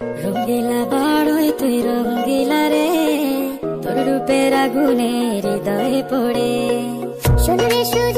রঙ্গিলা বাড়ই তুই রঙ্গিলা রে। তোর রূপের আগুনে হৃদয়ে পড়ে। শোন রে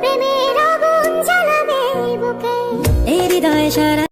প্রেমের আগুন জ্বালাবে বুকে। এই হৃদয় সারা